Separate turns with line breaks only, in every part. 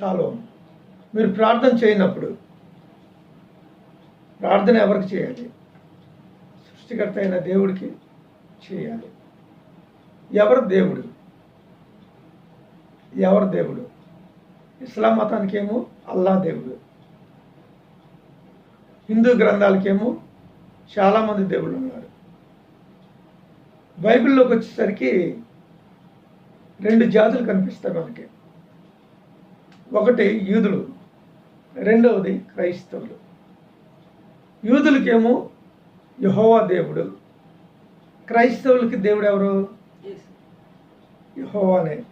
Shalom మీరు ప్రార్థన చేయనప్పుడు ప్రార్థన ఎవరికి చేయాలి? సృష్టికర్త అయిన దేవుడికి చేయాలి. ఎవరు దేవుడు? ఎవరు దేవుడు? ఇస్లాం మతానికేమో అల్లా దేవుడు. హిందూ గ్రంథాలకేమో చాలామంది దేవుళ్ళు ఉన్నారు. బైబిల్లోకి వచ్చేసరికి రెండు జాతులు కనిపిస్తాయి మనకి. ఒకటి యూదులు రెండవది క్రైస్తవులు. యూదులకేమో యహోవా దేవుడు. క్రైస్తవులకి దేవుడు ఎవరు? యహోవానే.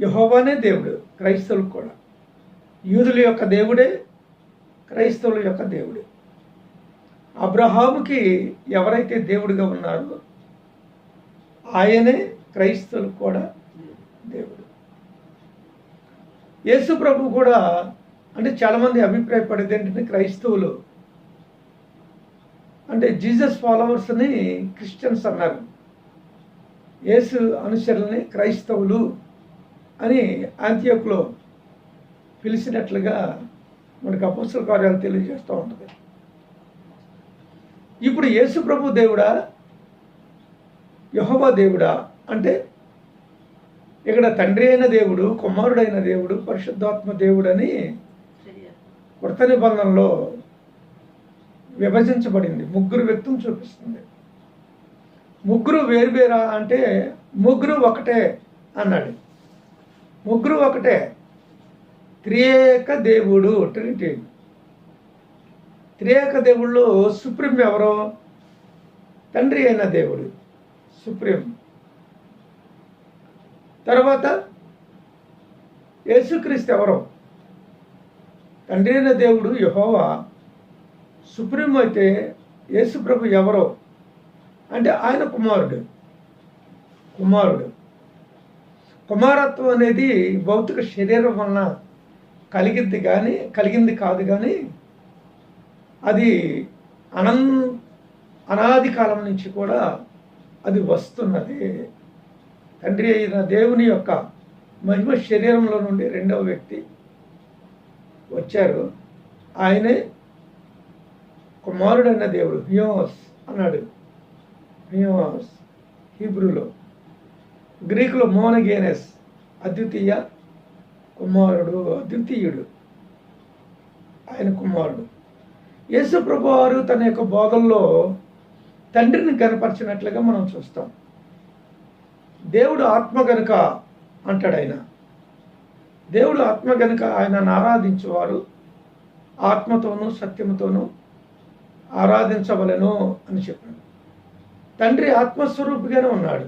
యహోవానే దేవుడు క్రైస్తవులకు కూడా. యూదుల యొక్క దేవుడే క్రైస్తవుల యొక్క దేవుడు. అబ్రహాముకి ఎవరైతే దేవుడిగా ఉన్నారో ఆయనే క్రైస్తవులకు కూడా దేవుడు. యేసు ప్రభు కూడా అంటే చాలామంది అభిప్రాయపడేది ఏంటంటే క్రైస్తవులు. అంటే జీసస్ ఫాలోవర్స్ని క్రిస్టియన్స్ అన్నారు. యేసు అనుచరులని క్రైస్తవులు అని ఆంతియోక్లో పిలిచినట్లుగా మనకు అపోసల కార్యాలు తెలియజేస్తూ ఉంటుంది. ఇప్పుడు యేసు ప్రభు దేవుడా? యహోవా దేవుడా? అంటే ఇక్కడ తండ్రి అయిన దేవుడు కుమారుడైన దేవుడు పరిశుద్ధాత్మ దేవుడు అని కృత నిబంధనలో విభజించబడింది. ముగ్గురు వ్యక్తులు చూపిస్తుంది. ముగ్గురు వేరువేరా అంటే ముగ్గురు ఒకటే అన్నాడు. ముగ్గురు ఒకటే. త్రియేక దేవుడు ట్రినిటీ. త్రియేక దేవుళ్ళు సుప్రీం ఎవరో? తండ్రి అయిన దేవుడు. సుప్రీం. తర్వాత యేసుక్రీస్తు ఎవరో? తండ్రి అయిన దేవుడు యహోవా. సుప్రీం అయితే యేసుప్రభు ఎవరో? అంటే ఆయన కుమారుడు. కుమారుడు. కుమారత్వం అనేది భౌతిక శరీరం వలన కలిగింది కానీ కలిగింది కాదు కానీ అది అనం అనాది కాలం నుంచి కూడా అది వస్తున్నది. తండ్రి అయిన దేవుని యొక్క మహిమ శరీరంలో నుండి రెండవ వ్యక్తి వచ్చారు. ఆయనే కుమారుడైన దేవుడు హియోస్ అన్నాడు. హియోస్ హీబ్రూలో. గ్రీకులో మోనగేనెస్ అద్వితీయ కుమారుడు అద్వితీయుడు. ఆయన కుమారుడు. యేసు ప్రభు వారు తన యొక్క బోధల్లో తండ్రిని కనపరిచినట్లుగా మనం చూస్తాం. దేవుడు ఆత్మ గనుక అంటాడు ఆయన. దేవుడు ఆత్మ గనుక ఆయనను ఆరాధించేవారు ఆత్మతోనూ సత్యముతోనూ ఆరాధించవలను అని చెప్పాడు. తండ్రి ఆత్మస్వరూపిగానే ఉన్నాడు.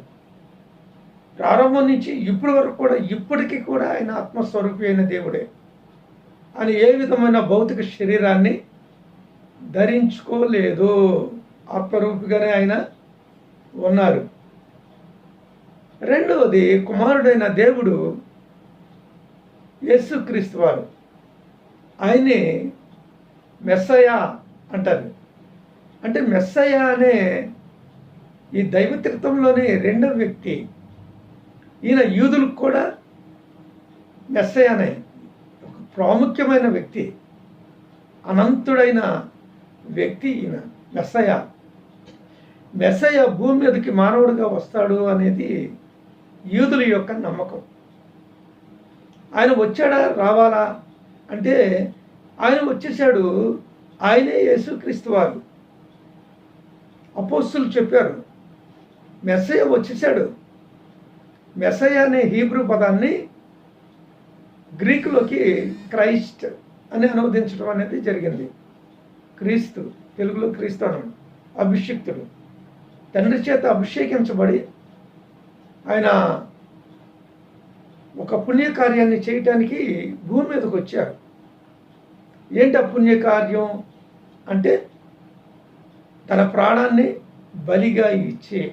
ప్రారంభం నుంచి ఇప్పటి వరకు కూడా ఇప్పటికీ కూడా ఆయన ఆత్మస్వరూపి అయిన దేవుడే. అని ఏ విధమైన భౌతిక శరీరాన్ని ధరించుకోలేదు. ఆత్మరూపిగానే ఆయన ఉన్నారు. రెండవది కుమారుడైన దేవుడు యేసుక్రీస్తు వారు. ఆయనే మెస్సయ అంటారు. అంటే మెస్సయ అనే ఈ దైవత్రిత్వంలోని రెండవ వ్యక్తి. ఈయన యూదులకు కూడా మెస్సయ అనే ఒక ప్రాముఖ్యమైన వ్యక్తి. అనంతుడైన వ్యక్తి ఈయన మెస్సయ. మెస్సయ భూమి మీదకి మానవుడిగా వస్తాడు అనేది యూదుల యొక్క నమ్మకం. ఆయన వచ్చాడా? రావాలా? అంటే ఆయన వచ్చేసాడు ఆయనే యేసుక్రీస్తు వారు. అపోస్తులు చెప్పారు మెస్సయ వచ్చేసాడు మెస్సయ అనే హీబ్రూ పదాన్ని గ్రీకులోకి క్రైస్ట్ అని అనువదించడం అనేది జరిగింది. క్రీస్తు తెలుగులో క్రీస్తు అభిషిక్తుడు. తండ్రి చేత అభిషేకించబడి ఆయన ఒక పుణ్యకార్యాన్ని చేయటానికి భూమి మీదకి వచ్చారు. ఏంటి ఆ పుణ్యకార్యం? అంటే తన ప్రాణాన్ని బలిగా ఇచ్చి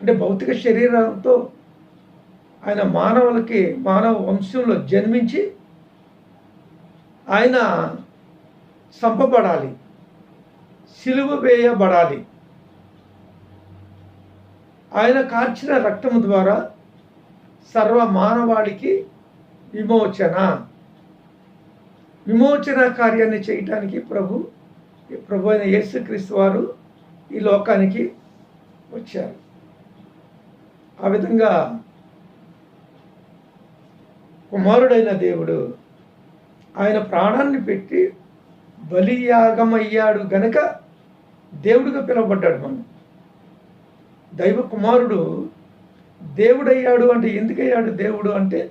అంటే భౌతిక శరీరంతో ఆయన మానవులకి మానవ వంశంలో జన్మించి ఆయన సంపబడాలి సిలువ వేయబడాలి. ఆయన కార్చిన రక్తము ద్వారా సర్వ మానవాళికి విమోచన. విమోచన కార్యాన్ని చేయటానికి ప్రభు ప్రభు అయిన యేసుక్రీస్తు వారు ఈ లోకానికి వచ్చారు. ఆ విధంగా కుమారుడైన దేవుడు ఆయన ప్రాణాన్ని పెట్టి బలియాగమయ్యాడు గనక దేవుడిగా పిలువబడ్డాడు మనం దైవ కుమారుడు దేవుడయ్యాడు అంటే ఎందుకయ్యాడు దేవుడు అంటే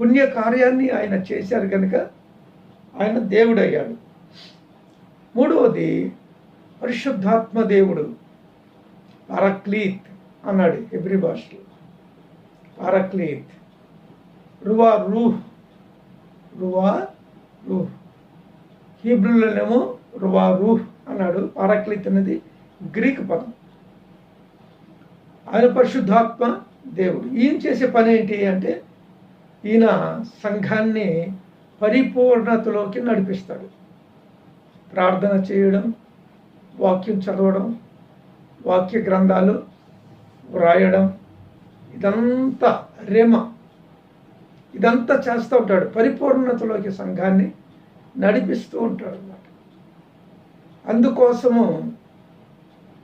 పుణ్య కార్యాన్ని ఆయన చేశారు కనుక ఆయన దేవుడయ్యాడు. మూడవది పరిశుద్ధాత్మ దేవుడు. పారక్లీత్ అన్నాడు ఎబ్రి భాషలో. పారక్లీత్. రువా రూహ్. రువా రూహ్. హీబ్రూలోనేమో రువా రూహ్ అన్నాడు. పారక్లీత్ అనేది గ్రీక్ పదం. ఆయన పరిశుద్ధాత్మ దేవుడు. ఈయన చేసే పని ఏంటి అంటే ఈయన సంఘాన్ని పరిపూర్ణతలోకి నడిపిస్తాడు. ప్రార్థన చేయడం వాక్యం చదవడం వాక్య గ్రంథాలు వ్రాయడం ఇదంతా రేమ. ఇదంతా చేస్తూ ఉంటాడు. పరిపూర్ణతలోకి సంఘాన్ని నడిపిస్తూ ఉంటాడు అన్నమాట. అందుకోసము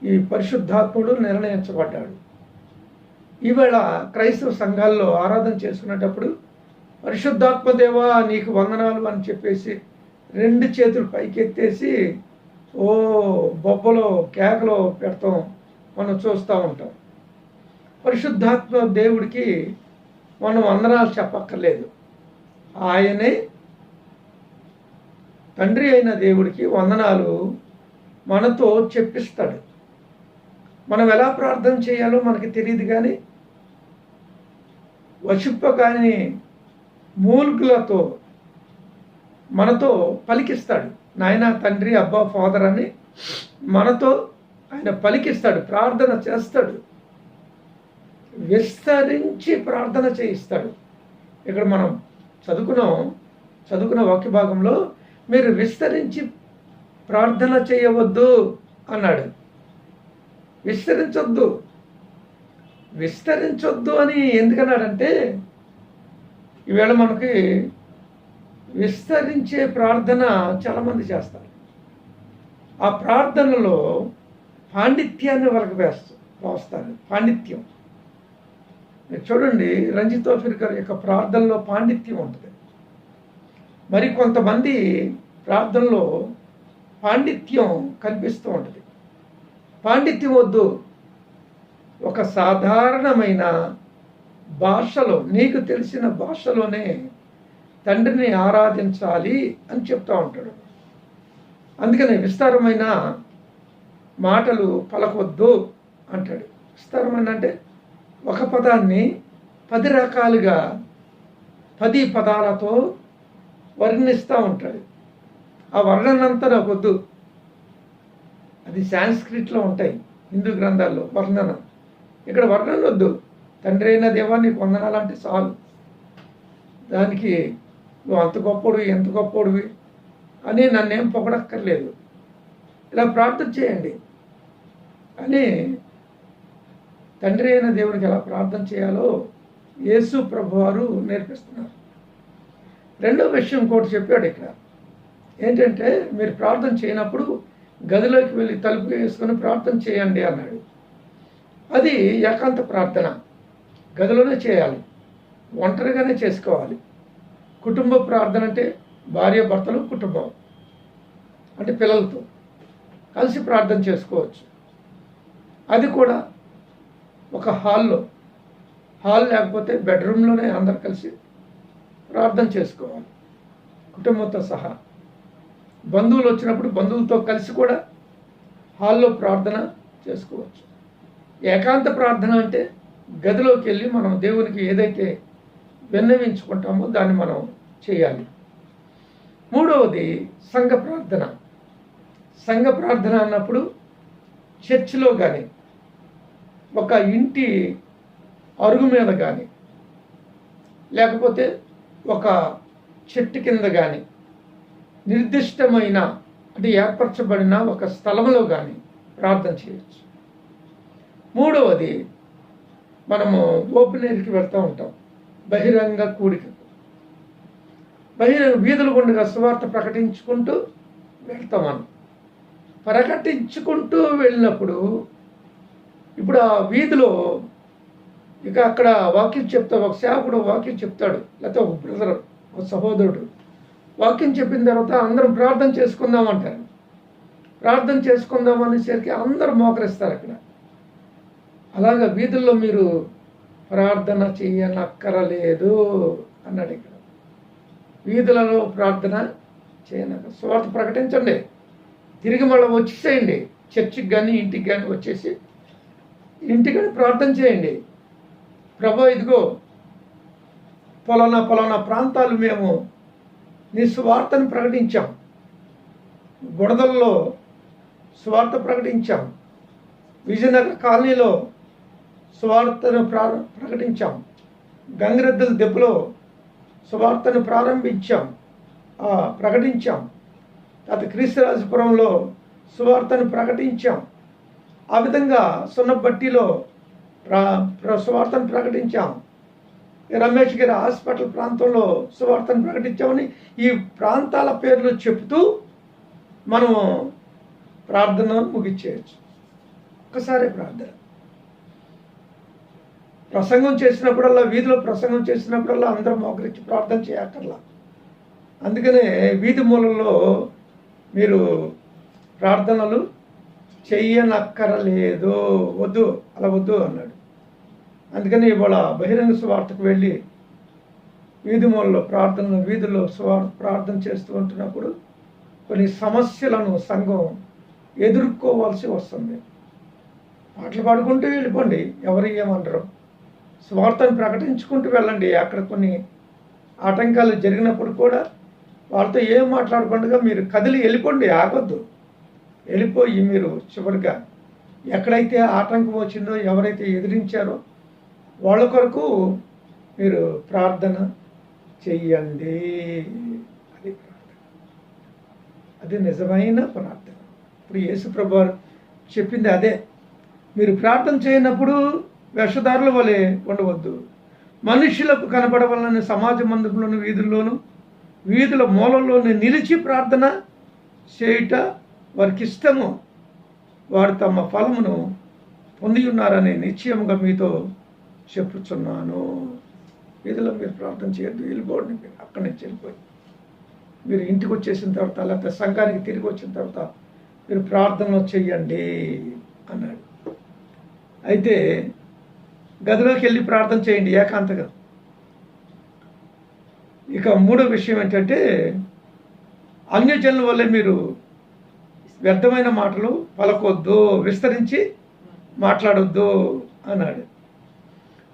ఈ పరిశుద్ధాత్ముడు నిర్ణయించబడ్డాడు. ఈవేళ క్రైస్తవ సంఘాల్లో ఆరాధన చేసుకునేటప్పుడు పరిశుద్ధాత్మదేవా నీకు వందనాలు అని చెప్పేసి రెండు చేతులు పైకెత్తేసి ఓ బొబ్బలో కేకలో పెడతాం మనం చూస్తూ ఉంటాం. పరిశుద్ధాత్మ దేవుడికి మనం వందనాలు చెప్పక్కర్లేదు. ఆయనే తండ్రి అయిన దేవుడికి వందనాలు మనతో చెప్పిస్తాడు. మనం ఎలా ప్రార్థన చేయాలో మనకి తెలియదు కానీ వశింపగాని మూల్గులతో మనతో పలికిస్తాడు. నాయన తండ్రి అబ్బా ఫాదర్ అని మనతో ఆయన పలికిస్తాడు ప్రార్థన చేస్తాడు. విస్తరించి ప్రార్థన చేయిస్తాడు. ఇక్కడ మనం చదువుకున్నాం చదువుకున్న వాక్య భాగంలో మీరు విస్తరించి ప్రార్థన చేయవద్దు అన్నాడు. విస్తరించొద్దు. విస్తరించొద్దు అని ఎందుకన్నాడంటే ఈవేళ మనకి విస్తరించే ప్రార్థన చాలామంది చేస్తారు. ఆ ప్రార్థనలో పాండిత్యాన్ని వరకు వేస్తారు పోస్తారు. పాండిత్యం. చూడండి రంజిత్ ఫిర్కర్ యొక్క ప్రార్థనలో పాండిత్యం ఉంటుంది. మరి కొంతమంది ప్రార్థనలో పాండిత్యం కనిపిస్తూ ఉంటుంది. పాండిత్యం వద్దు ఒక సాధారణమైన భాషలో నీకు తెలిసిన భాషలోనే తండ్రిని ఆరాధించాలి అని చెప్తూ ఉంటాడు. అందుకని విస్తారమైన మాటలు పలకొద్దు అంటాడు. విస్తారమైన అంటే ఒక పదాన్ని పది రకాలుగా పది పదాలతో వర్ణిస్తూ ఉంటాడు. ఆ వర్ణనంతా నాకు వద్దు. అది సాంస్క్రిట్లో ఉంటాయి హిందూ గ్రంథాల్లో వర్ణన. ఇక్కడ వర్ణన వద్దు. తండ్రి అయిన దేవాన్ని వందనాలంటే చాలు. దానికి నువ్వు అంత గొప్పడివి ఎంత గొప్పడివి అని నన్నేం పొగడక్కర్లేదు. ఇలా ప్రార్థన చేయండి. అని తండ్రి అయిన దేవునికి ఎలా ప్రార్థన చేయాలో యేసు ప్రభు వారు నేర్పిస్తున్నారు. రెండో విషయం ఇంకోటి చెప్పాడు ఇక్కడ. ఏంటంటే మీరు ప్రార్థన చేయనప్పుడు గదిలోకి వెళ్ళి తలుపు వేసుకొని ప్రార్థన చేయండి అన్నాడు. అది ఏకాంత ప్రార్థన. గదిలోనే చేయాలి. ఒంటరిగానే చేసుకోవాలి. కుటుంబ ప్రార్థన అంటే భార్య భర్తలు కుటుంబం. అంటే పిల్లలతో కలిసి ప్రార్థన చేసుకోవచ్చు. అది కూడా ఒక హాల్లో. హాల్ లేకపోతే బెడ్రూమ్లోనే అందరు కలిసి ప్రార్థన చేసుకోవాలి. కుటుంబంతో సహా. బంధువులు వచ్చినప్పుడు బంధువులతో కలిసి కూడా హాల్లో ప్రార్థన చేసుకోవచ్చు. ఏకాంత ప్రార్థన అంటే గదిలోకి వెళ్ళి మనం దేవునికి ఏదైతే విన్నవించుకుంటామో దాన్ని మనం చేయాలి. మూడవది సంఘ ప్రార్థన. సంఘ ప్రార్థన అన్నప్పుడు చర్చిలో కానీ ఒక ఇంటి అరుగు మీద కానీ లేకపోతే ఒక చెట్టు కింద కానీ నిర్దిష్టమైన అంటే ఏర్పరచబడిన ఒక స్థలంలో కానీ ప్రార్థన చేయొచ్చు. మూడవది మనము ఓపెన్ ఎయిర్కి వెళ్తూ ఉంటాం. బహిరంగ కూడికకు బహిరంగ వీధులు గుండగా సువార్త ప్రకటించుకుంటూ వెళ్తాం మనం. ప్రకటించుకుంటూ వెళ్ళినప్పుడు ఇప్పుడు ఆ వీధిలో ఇక అక్కడ వాక్యం చెప్తా. ఒక సేవకుడు వాక్యం చెప్తాడు. లేకపోతే ఒక బ్రదర్ ఒక సహోదరుడు. వాక్యం చెప్పిన తర్వాత అందరం ప్రార్థన చేసుకుందాం అంటారు. ప్రార్థన చేసుకుందాం అనేసరికి అందరూ మోకరిస్తారు అక్కడ. అలాగా వీధుల్లో మీరు ప్రార్థన చేయనక్కరలేదు అన్నాడు ఇక్కడ. వీధులలో ప్రార్థన చేయనక్క స్వార్థ ప్రకటించండి. తిరిగి మళ్ళీ వచ్చేసేయండి. చర్చికి కానీ ఇంటికి కానీ వచ్చేసి ఇంటికి ప్రార్థన చేయండి. ప్రభా ఇదిగో పొలానా పొలానా ప్రాంతాలు మేము నీ స్వార్థను ప్రకటించాం. బుడదల్లో స్వార్థ ప్రకటించాం. విజయనగర కాలనీలో స్వార్థను ప్రా ప్రకటించాం. గంగిరెద్దుల దెబ్బలో స్వార్థను ప్రారంభించాం. ప్రకటించాం. తర్వాత క్రీస్తురాజపురంలో సువార్తను ప్రకటించాం. ఆ విధంగా సున్నబట్టిలో ప్రా ప్ర- స్వార్థను ప్రకటించాం. రమేష్ గారి హాస్పిటల్ ప్రాంతంలో సువార్తను ప్రకటించామని ఈ ప్రాంతాల పేర్లు చెప్తూ మనము ప్రార్థన ముగించేయచ్చు ఒక్కసారి ప్రార్థన. ప్రసంగం చేసినప్పుడల్లా వీధిలో ప్రసంగం చేసినప్పుడల్లా అందరం మోకరించి ప్రార్థన చేయక్కర్లా. అందుకనే వీధి మూలంలో మీరు ప్రార్థనలు చెయ్యనక్కరలేదు. వద్దు అలా వద్దు అన్నాడు. అందుకని ఇవాళ బహిరంగ సువార్తకు వెళ్ళి వీధి మూలలో ప్రార్థనలు వీధుల్లో సువార్ ప్రార్థన చేస్తూ ఉంటున్నప్పుడు కొన్ని సమస్యలను సంఘం ఎదుర్కోవాల్సి వస్తుంది. పాటలు పాడుకుంటూ వెళ్ళిపోండి ఎవరు ఏమంటారు స్వార్థను ప్రకటించుకుంటూ వెళ్ళండి. అక్కడ కొన్ని ఆటంకాలు జరిగినప్పుడు కూడా వాళ్ళతో ఏం మాట్లాడకుండా మీరు కదిలి వెళ్ళిపోండి ఆగొద్దు. వెళ్ళిపోయి మీరు చివరిగా ఎక్కడైతే ఆటంకం వచ్చిందో ఎవరైతే ఎదిరించారో వాళ్ళ కొరకు మీరు ప్రార్థన చెయ్యండి అది ప్రార్థన. అది నిజమైన ప్రార్థన. ఇప్పుడు యేసుప్రభు చెప్పింది అదే. మీరు ప్రార్థన చేయనప్పుడు వేషధారుల వలె ఉండవద్దు. మనుషులకు కనపడవలన సమాజ మందిరంలోను వీధుల్లోను వీధుల మూలల్లోని నిలిచి ప్రార్థన చేయుట వారికి ఇష్టము వారు తమ ఫలమును పొంది ఉన్నారని నిశ్చయముగా మీతో చెప్పుచున్నాను. వీధిలో మీరు ప్రార్థన చేయొద్దు. వెళ్ళిపోండి మీరు అక్కడి నుంచి వెళ్ళిపోయి. మీరు ఇంటికి వచ్చేసిన తర్వాత లేకపోతే సంఘానికి తిరిగి వచ్చిన తర్వాత మీరు ప్రార్థనలు చెయ్యండి అన్నాడు. అయితే గదిలోకి వెళ్ళి ప్రార్థన చేయండి ఏకాంతగా. ఇక మూడో విషయం ఏంటంటే అన్యజనుల వల్లే మీరు వ్యర్థమైన మాటలు పలకొద్దు విస్తరించి మాట్లాడొద్దు అన్నాడు.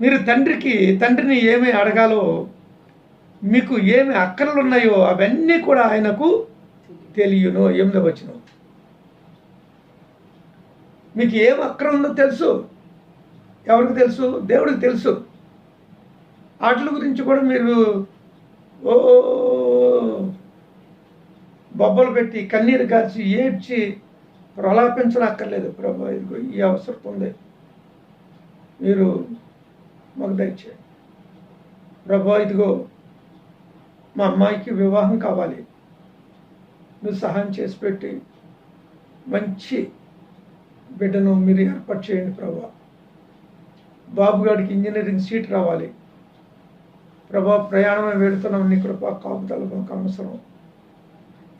మీరు తండ్రికి తండ్రిని ఏమి అడగాలో మీకు ఏమి అక్కరలు ఉన్నాయో అవన్నీ కూడా ఆయనకు తెలియను ఎనిమిది వచ్చిన మీకు ఏం అక్కరం ఉందో తెలుసు. ఎవరికి తెలుసు? దేవుడికి తెలుసు. వాటి గురించి కూడా మీరు ఓ బొబ్బలు పెట్టి కన్నీరు కాచి ఏడ్చి ప్రలాపించనక్కర్లేదు. ప్రభు ఈ అవసరం ఉంది. మీరు మాకు దయచేయండి. ప్రభా ఇదిగో మా అమ్మాయికి వివాహం కావాలి. నువ్వు సహాయం చేసి పెట్టి మంచి బిడ్డను మీరు ఏర్పాటు చేయండి ప్రభా. బాబుగాడికి ఇంజనీరింగ్ సీట్ రావాలి. ప్రభా ప్రయాణమే వెళుతున్నాం. నీ కృప కాపుదల మాకు అవసరం.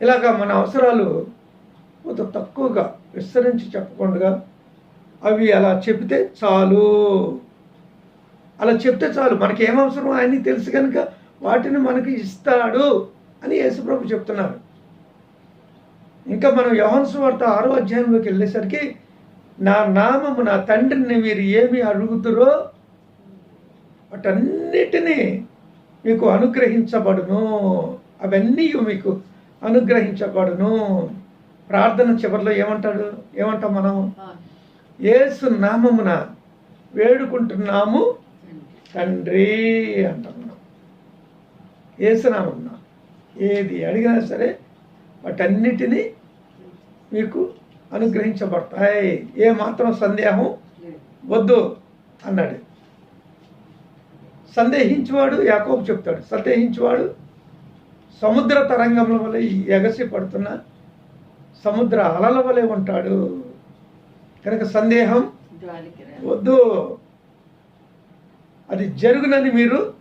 ఇలాగా మన అవసరాలు కొంత తక్కువగా విస్తరించి చెప్పకుండా అవి అలా చెబితే చాలు. అలా చెప్తే చాలు మనకి ఏం అవసరం ఆయన్ని తెలుసు కనుక వాటిని మనకి ఇస్తాడు అని యేసుప్రభు చెప్తున్నారు. ఇంకా మనం యోహన్స్ వార్త ఆరో అధ్యాయంలోకి వెళ్ళేసరికి నా నామము నా తండ్రిని మీరు ఏమి అడుగుతురో వాటన్నిటినీ మీకు అనుగ్రహించబడును. అవన్నీ మీకు అనుగ్రహించబడును. ప్రార్థన చివరిలో ఏమంటాడు? ఏమంటాం మనం? యేసు నామమున వేడుకుంటున్నాము. తండ్రి అంటాం మనం ఏసునామమున ఏది అడిగినా సరే వాటన్నిటినీ మీకు అనుగ్రహించబడతాయి. ఏ మాత్రం సందేహం వద్దు అన్నాడు. సందేహించేవాడు యాకోబు చెప్తాడు. సందేహించేవాడు సముద్ర తరంగముల వలె ఎగసి పడుతున్న సముద్ర అలల వలె ఉంటాడు. కనుక సందేహం. వద్దు. అది జరుగునని మీరు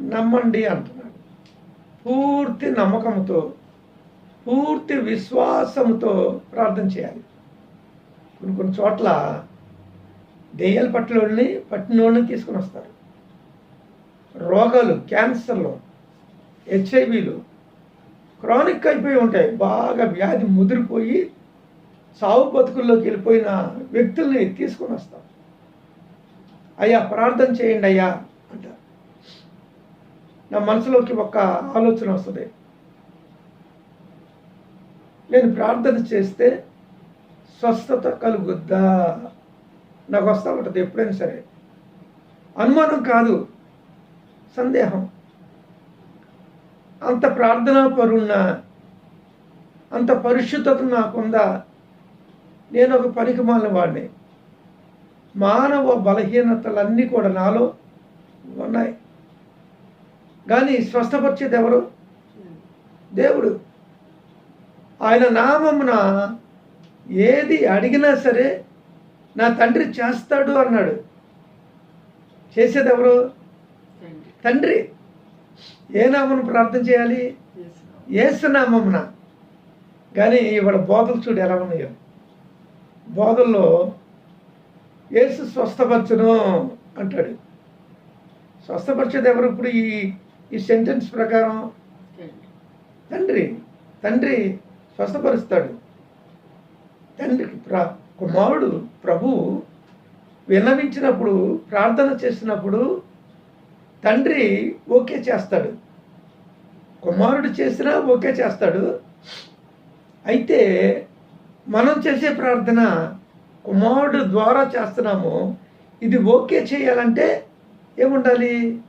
నమ్మండి అంటున్నాడు. పూర్తి నమ్మకంతో పూర్తి విశ్వాసంతో ప్రార్థన చేయాలి. కొన్ని కొన్ని చోట్ల దెయ్యాల పట్టినోళ్ళని పట్టినోళ్ళని తీసుకొని వస్తారు. రోగాలు క్యాన్సర్లు హెచ్ఐవిలు క్రానిక్ అయిపోయి ఉంటాయి. బాగా వ్యాధి ముదిరిపోయి సావు బతుకుల్లోకి వెళ్ళిపోయిన వ్యక్తుల్ని తీసుకొని వస్తాం. అయ్యా ప్రార్థన చేయండి అయ్యా అంటారు నా మనసులోకి ఒక ఆలోచన వస్తుంది. నేను ప్రార్థన చేస్తే స్వస్థత కలుగుద్దా? నాకు వస్తూ ఉంటుంది ఎప్పుడైనా సరే. అనుమానం కాదు సందేహం. అంత ప్రార్థనా పరున్నా అంత పరిశుద్ధత నాకుందా? నేను ఒక పనికి మాలిన వాడిని. మానవ బలహీనతలన్నీ కూడా నాలో ఉన్నాయి. కానీ స్వస్థపరిచేది ఎవరు? దేవుడు. ఆయన నామమున ఏది అడిగినా సరే నా తండ్రి చేస్తాడు అన్నాడు. చేసేది ఎవరు?
తండ్రి.
ఏ నామను ప్రార్థన చేయాలి? ఏసునామమున కానీ ఇవాళ బోధలు చూడు ఎలా ఉన్నాయో. బోధల్లో ఏసు స్వస్థపరచును అంటాడు. స్వస్థపరిచేది ఎవరు ఇప్పుడు ఈ ఈ సెంటెన్స్ ప్రకారం?
తండ్రి.
తండ్రి. తండ్రి స్వస్థపరుస్తాడు. తండ్రి ప్ర కుమారుడు ప్రభు విన్నవించినప్పుడు ప్రార్థన చేసినప్పుడు తండ్రి ఓకే చేస్తాడు. కుమారుడు చేసినా ఓకే చేస్తాడు. అయితే మనం చేసే ప్రార్థన కుమారుడు ద్వారా చేస్తున్నాము ఇది ఓకే చేయాలంటే ఏముండాలి?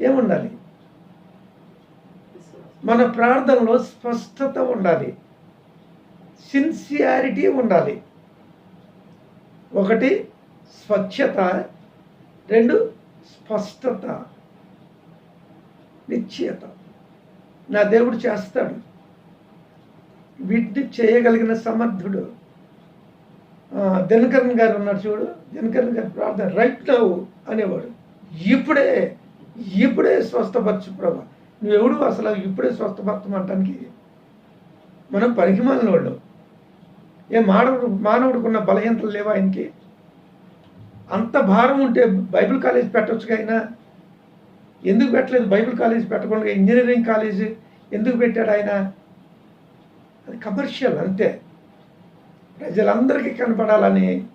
ఏముండాలి? మన ప్రార్థనలో స్పష్టత ఉండాలి. సిన్సియారిటీ ఉండాలి. ఒకటి స్వచ్ఛత. రెండు స్పష్టత. నిశ్చయత. నా దేవుడు చేస్తాడు. వీటిని చేయగలిగిన సమర్థుడు. దినకరణ్ గారు ఉన్నారు చూడు. దినకరణ్ గారి ప్రార్థన రైట్ నవ్వు అనేవాడు. ఇప్పుడే ఇప్పుడే స్వస్థపరచు ప్రభా. నువ్వెవడు అసలు ఇప్పుడే స్వస్థపరచమంటానికి మనం పనికిమాలిన వాళ్ళు. ఏ మానవుడు మానవుడికున్న బలహీనతలు లేవా ఆయనకి? అంత భారం ఉంటే బైబిల్ కాలేజ్ పెట్టొచ్చుగా ఆయన? ఎందుకు పెట్టలేదు బైబిల్ కాలేజ్ పెట్టకుండా? ఇంజనీరింగ్ కాలేజ్ ఎందుకు పెట్టాడు ఆయన? అది కమర్షియల్ అంతే. ప్రజలందరికీ కనపడాలని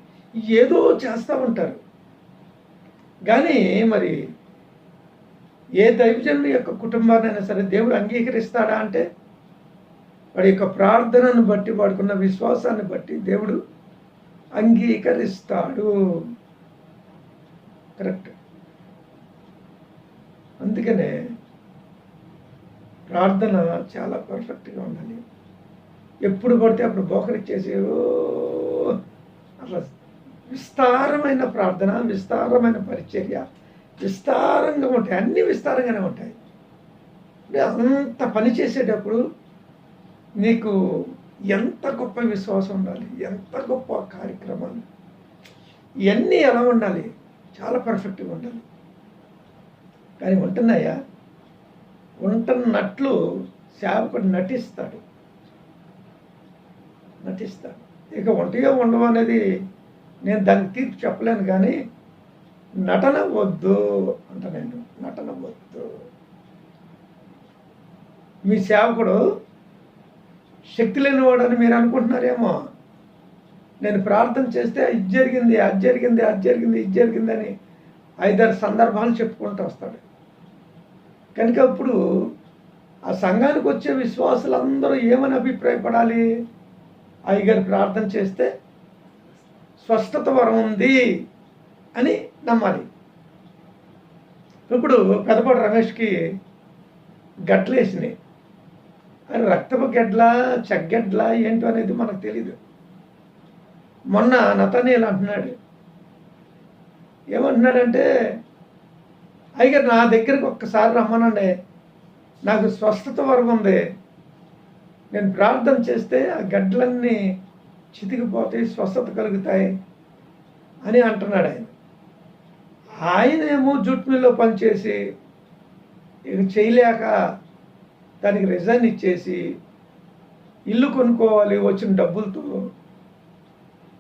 ఏదో చేస్తూ ఉంటారు. కానీ మరి ఏ దైవజనుడి యొక్క కుటుంబాన్నైనా సరే దేవుడు అంగీకరిస్తాడా అంటే వాడి యొక్క ప్రార్థనను బట్టి వాడుకున్న విశ్వాసాన్ని బట్టి దేవుడు అంగీకరిస్తాడు. కరెక్ట్. అందుకనే ప్రార్థన చాలా పర్ఫెక్ట్గా ఉండాలి. ఎప్పుడు పడితే అప్పుడు బోకరిచ్చేసి ఓ అట్లా విస్తారమైన ప్రార్థన విస్తారమైన పరిచర్య విస్తారంగా ఉంటాయి అన్నీ విస్తారంగానే ఉంటాయి. అంత పని చేసేటప్పుడు నీకు ఎంత గొప్ప విశ్వాసం ఉండాలి ఎంత గొప్ప కార్యక్రమాలు ఇవన్నీ ఎలా ఉండాలి? చాలా పర్ఫెక్ట్గా ఉండాలి. కానీ ఉంటున్నాయా? ఉంటున్నట్లు సేవకుడు నటిస్తాడు. నటిస్తాడు ఇక ఒంటిగా ఉండడం అనేది నేను దానికి తీర్పు చెప్పలేను కానీ నటన వద్దు అంట నేను. నటన వద్దు. మీ సేవకుడు శక్తి లేనివాడని మీరు అనుకుంటున్నారేమో. నేను ప్రార్థన చేస్తే ఇది జరిగింది అది జరిగింది అది జరిగింది ఇది జరిగిందని ఐదారు సందర్భాలు చెప్పుకుంటూ వస్తాడు. కనుక ఇప్పుడు ఆ సంఘానికి వచ్చే విశ్వాసులందరూ ఏమని అభిప్రాయపడాలి? అయ్యగారు ప్రార్థన చేస్తే స్వస్థత వరం ఉంది అని నమ్మాలి. ఇప్పుడు పెదపాటి రమేష్కి గట్లేసినాయి అది రక్తపు గెడ్ల చెగ్గెడ్ల ఏంటో అనేది మనకు తెలీదు. మొన్న నతనీలు అంటున్నాడు. ఏమంటున్నాడంటే అయ్యగారు నా దగ్గరికి ఒక్కసారి రమ్మనండి. నాకు స్వస్థత వరం ఉంది. నేను ప్రార్థన చేస్తే ఆ గడ్డలన్నీ చితికిపోతాయి స్వస్థత కలుగుతాయి అని అంటున్నాడు ఆయన. ఆయనేమో జూట్ మిల్లో పనిచేసి ఇక చేయలేక దానికి రిజైన్ ఇచ్చేసి ఇల్లు కొనుక్కోవాలి వచ్చిన డబ్బులతో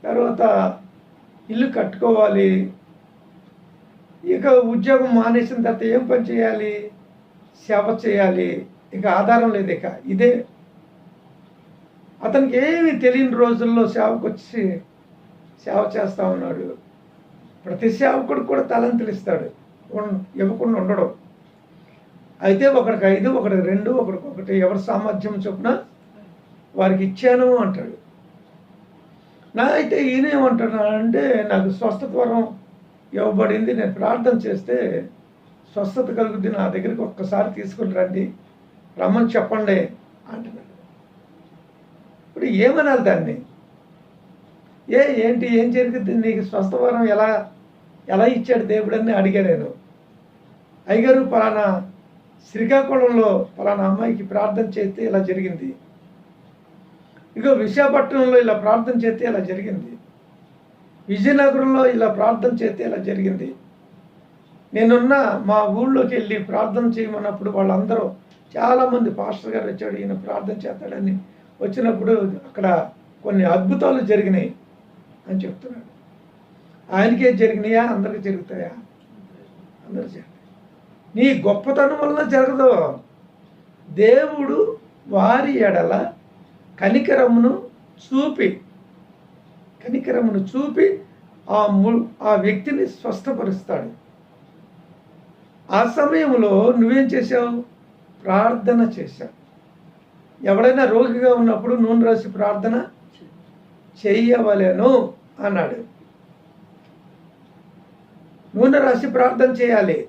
తర్వాత ఇల్లు కట్టుకోవాలి ఇక ఉద్యోగం మానేసిన తర్వాత ఏం పని చేయాలి? సేవ చేయాలి. ఇక ఆధారం లేదు ఇక. ఇదే అతనికి ఏమి తెలియని రోజుల్లో సేవకు వచ్చి సేవ చేస్తా ఉన్నాడు. ప్రతి సేవకుడు కూడా తలంతులు ఇస్తాడు. ఇవ్వకుండా ఉండడం. అయితే ఒకడికి ఐదు ఒకడికి రెండు ఒకడికి ఒకటి ఎవరి సామర్థ్యం చొప్పున వారికి ఇచ్చాను అంటాడు. నా అయితే ఈయన ఏమంటున్నాడంటే నాకు స్వస్థత వరం ఇవ్వబడింది. నేను ప్రార్థన చేస్తే స్వస్థత కలుగుద్ది. నా దగ్గరికి ఒక్కసారి తీసుకుని రండి. రమ్మని చెప్పండి అంటున్నాడు. ఇప్పుడు ఏమనాలి దాన్ని? ఏ ఏంటి ఏం జరిగింది? నీకు స్వస్థవరం ఎలా ఎలా ఇచ్చాడు దేవుడు అని అడిగా నేను. అయ్యగారు పలానా శ్రీకాకుళంలో పలానా అమ్మాయికి ప్రార్థన చేస్తే ఇలా జరిగింది. ఇగో విశాఖపట్నంలో ఇలా ప్రార్థన చేస్తే ఇలా జరిగింది. విజయనగరంలో ఇలా ప్రార్థన చేస్తే ఇలా జరిగింది. నేనున్న మా ఊళ్ళోకి వెళ్ళి ప్రార్థన చేయమన్నప్పుడు వాళ్ళందరూ చాలామంది పాస్టర్ గారు వచ్చాడు ఈయన ప్రార్థన చేస్తాడని. వచ్చినప్పుడు అక్కడ కొన్ని అద్భుతాలు జరిగినాయి అని చెప్తున్నాడు. ఆయనకే జరిగినాయా? అందరికీ జరుగుతాయా? అందరు జరుగుతాయి. నీ గొప్పతనం వల్ల జరగదు. దేవుడు వారి ఎడల కనికరమును చూపి కనికరమును చూపి ఆ ము ఆ వ్యక్తిని స్వస్థపరుస్తాడు. ఆ సమయంలో నువ్వేం చేసావు ప్రార్థన చేశావు. ఎవడైనా రోగిగా ఉన్నప్పుడు నూనె రాసి ప్రార్థన చెయ్యవలెను అన్నాడు. నూనె రాసి ప్రార్థన చేయాలి.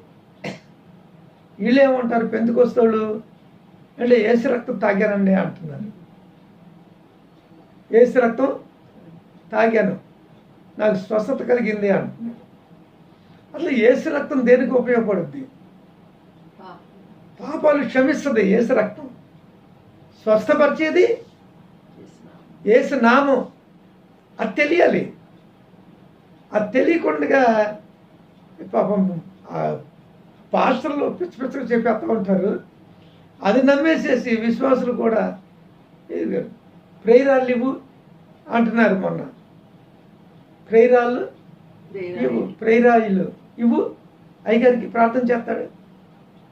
వీళ్ళు ఏమంటారు పెందుకొస్తాడు అంటే ఏసు రక్తం తాగానండి అంటున్నారు ఏసు రక్తం తాగాను. నాకు స్వస్థత కలిగింది అంటున్నాడు. అసలు ఏసు రక్తం దేనికి ఉపయోగపడుద్ది?
పాపం.
పాపాలు క్షమిస్తుంది ఏసు రక్తం. స్వస్థపరిచేది? ఏసు నామం అది తెలియాలి. అది తెలియకుండా పాపం పాస్టర్లు పిచ్చి పిచ్చగా చెప్పేస్తూ ఉంటారు. అది నమ్మేసేసి విశ్వాసులు కూడా ప్రేరాళ్ళు ఇవ్వు అంటున్నారు మొన్న. ప్రేరాళ్ళు ఇవ్వు
దేవుని
ప్రేరాయిలు ఇవ్వు. అయ్యగారికి ప్రార్థన చేస్తాడు.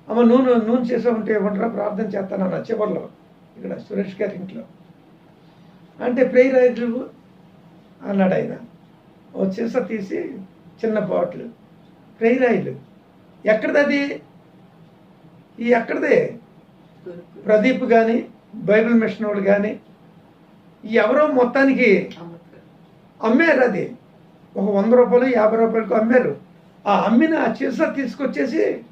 అమ్మ నూనె నూనె చేసా ఉంటే ఇవ్వడరా ప్రార్థన చేస్తాను అన్న చివరిలో. ఇక్కడ సురేష్ గారి ఇంట్లో. అంటే ప్రేయర్ ఇవ్వు అన్నాడు ఆయన. ఓ సీస తీసి చిన్న బాటిల్. ప్రేరాయిలు ఎక్కడిది అది ఈ ఎక్కడిదే? ప్రదీప్ కానీ బైబిల్ మిషన్ వాళ్ళు కానీ ఎవరో మొత్తానికి అమ్మారు అది. ఒక వంద రూపాయలు యాభై రూపాయలకు అమ్మారు. ఆ అమ్మిన ఆ చీస తీసుకొచ్చేసి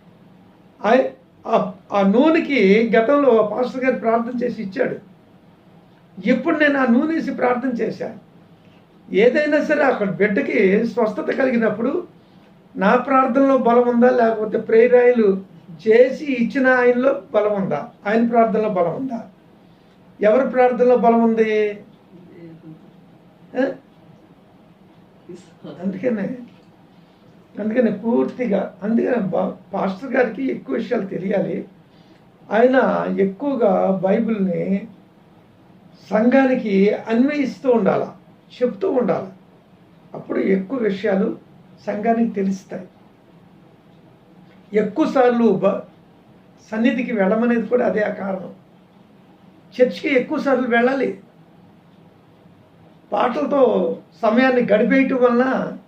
ఆ- నూనెకి గతంలో పాస్టర్ గారు ప్రార్థన చేసి ఇచ్చాడు. ఇప్పుడు నేను ఆ నూనె వేసి ప్రార్థన చేశాను ఏదైనా సరే అక్కడ బిడ్డకి స్వస్థత కలిగినప్పుడు నా ప్రార్థనలో బలం ఉందా? లేకపోతే ప్రేరాయిలు చేసి ఇచ్చిన ఆయనలో బలం ఉందా? ఆయన ప్రార్థనలో బలం ఉందా? ఎవరి ప్రార్థనలో బలం ఉంది. అందుకనే అందుకని పూర్తిగా అందుకని బా- పాస్టర్ గారికి ఎక్కువ విషయాలు తెలియాలి. ఆయన ఎక్కువగా బైబిల్ని సంఘానికి అన్వయిస్తూ ఉండాలి చెప్తూ ఉండాలి. అప్పుడు ఎక్కువ విషయాలు సంఘానికి తెలుస్తాయి. ఎక్కువసార్లు బ సన్నిధికి వెళ్ళమనేది కూడా అదే ఆ కారణం. చర్చికి ఎక్కువసార్లు వెళ్ళాలి. పాటలతో సమయాన్ని గడిపేయటం వలన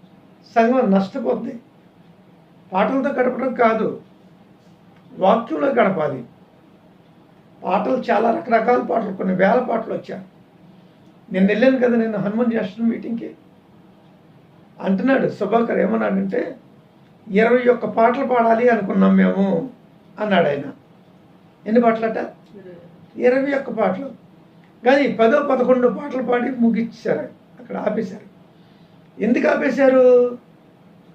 సంఘం నష్టపోద్ది. పాటలతో గడపడం కాదు వాక్యంలో గడపాలి. పాటలు చాలా రకరకాల పాటలు కొన్ని వేల పాటలు వచ్చాయి. నేను వెళ్ళాను కదా నేను హనుమాన్ చేస్తున్నాను మీటింగ్కి. అంటున్నాడు సుభాకర్ ఏమన్నాడంటే ఇరవై ఒక్క పాటలు పాడాలి అనుకున్నాం మేము అన్నాడు ఆయన. ఎన్ని పాటలట? ఇరవై ఒక్క పాటలు. కానీ పదో పదకొండు పాటలు పాడి ముగించారు అక్కడ ఆపేశారు. ఎందుకు ఆపేశారు?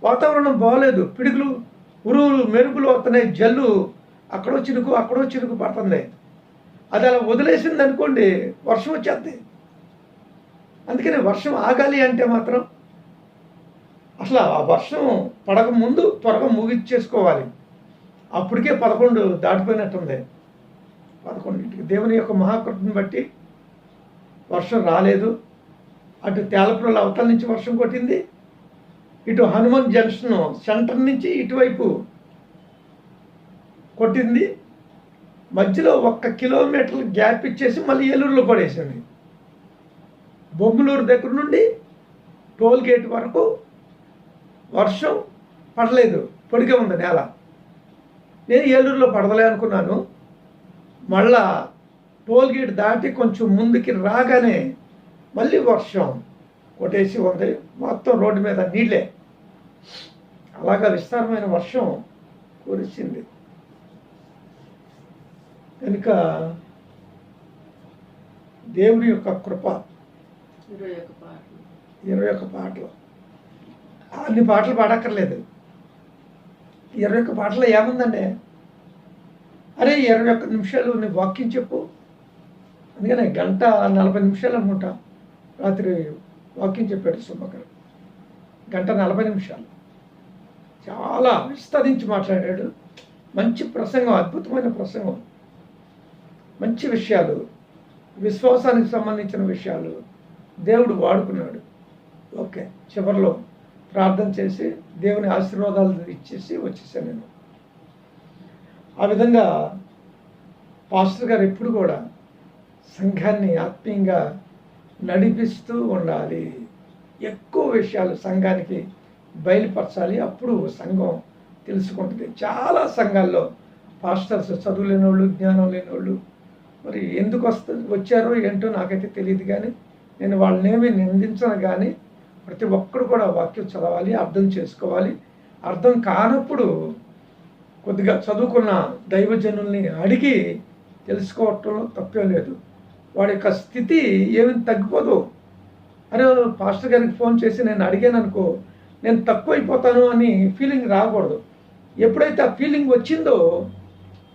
వాతావరణం బాగోలేదు పిడుగులు ఉరువులు మెరుపులు వస్తున్నాయి జల్లు. అక్కడో చినుకు అక్కడో చినుకు పడుతుంది. అది అలా వదిలేసింది అనుకోండి వర్షం వచ్చేద్ది అందుకని వర్షం ఆగాలి అంటే మాత్రం అసలు ఆ వర్షం పడక ముందు త్వరగా ముగించేసుకోవాలి అప్పటికే పదకొండు దాటిపోయినట్టుంది. పదకొండింటికి దేవుని యొక్క మహాకృతిని బట్టి వర్షం రాలేదు. అటు తేలపురల అవతల నుంచి వర్షం కొట్టింది. ఇటు హనుమాన్ జంక్షన్ సెంటర్ నుంచి ఇటువైపు కొట్టింది. మధ్యలో ఒక్క కిలోమీటర్ గ్యాప్ ఇచ్చేసి మళ్ళీ ఏలూరులో పడేసింది. బొంగులూరు దగ్గర నుండి టోల్ గేట్ వరకు వర్షం పడలేదు. పొడిగా ఉంది నేల. నేను ఏలూరులో పడదలే అనుకున్నాను. మళ్ళా టోల్ గేట్ దాటి కొంచెం ముందుకి రాగానే మళ్ళీ వర్షం కొట్టేసి ఉంది మొత్తం రోడ్డు మీద నీళ్ళే. అలాగా విస్తారమైన వర్షం కురిసింది. కనుక దేవుని యొక్క కృప
ఇరవై ఒక్క పాటలు.
అన్ని పాటలు పాడక్కర్లేదు. ఇరవై ఒక్క పాటలు ఏముందండి? అరే ఇరవై ఒక్క నిమిషాలు నీ వాక్యం చెప్పు. అందుకనే గంట నలభై నిమిషాలు అనుకుంటా. రాత్రి వాక్యం చెప్పాడు సుమకర్. గంట నలభై నిమిషాలు. చాలా విస్తరించి మాట్లాడాడు. మంచి ప్రసంగం అద్భుతమైన ప్రసంగం. మంచి విషయాలు విశ్వాసానికి సంబంధించిన విషయాలు దేవుడు వాడుకున్నాడు. ఓకే చివరిలో ప్రార్థన చేసి దేవుని ఆశీర్వాదాలు ఇచ్చేసి వచ్చేసాను నేను. ఆ విధంగా పాస్టర్ గారు ఎప్పుడు కూడా సంఘాన్ని ఆత్మీయంగా నడిపిస్తూ ఉండాలి. ఎక్కువ విషయాలు సంఘానికి బయలుపరచాలి. అప్పుడు సంఘం తెలుసుకుంటుంది. చాలా సంఘాల్లో పాస్టర్స్ చదువు లేని వాళ్ళు జ్ఞానం లేని వాళ్ళు మరి ఎందుకు వస్త వచ్చారో ఏంటో నాకైతే తెలియదు కానీ నేను వాళ్ళనేమి నిందించను కానీ ప్రతి ఒక్కరు కూడా వాక్యం చదవాలి అర్థం చేసుకోవాలి. అర్థం కానప్పుడు కొద్దిగా చదువుకున్న దైవజనుల్ని అడిగి తెలుసుకోవటంలో తప్పే లేదు. వాడి యొక్క స్థితి ఏమి తగ్గిపోదు. అరే పాస్టర్ గారికి ఫోన్ చేసి నేను అడిగాను అనుకో నేను తక్కువైపోతాను అని ఫీలింగ్ రాకూడదు. ఎప్పుడైతే ఆ ఫీలింగ్ వచ్చిందో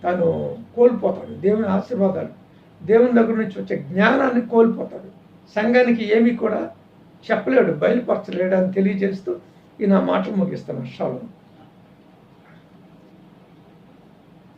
తను కోల్పోతాడు. దేవుని ఆశీర్వాదాలు దేవుని దగ్గర నుంచి వచ్చే జ్ఞానాన్ని కోల్పోతాడు. సంఘానికి ఏమీ కూడా చెప్పలేడు బయలుపరచలేడు అని తెలియజేస్తూ ఈ నా మాటలు ముగిస్తాను షాలో.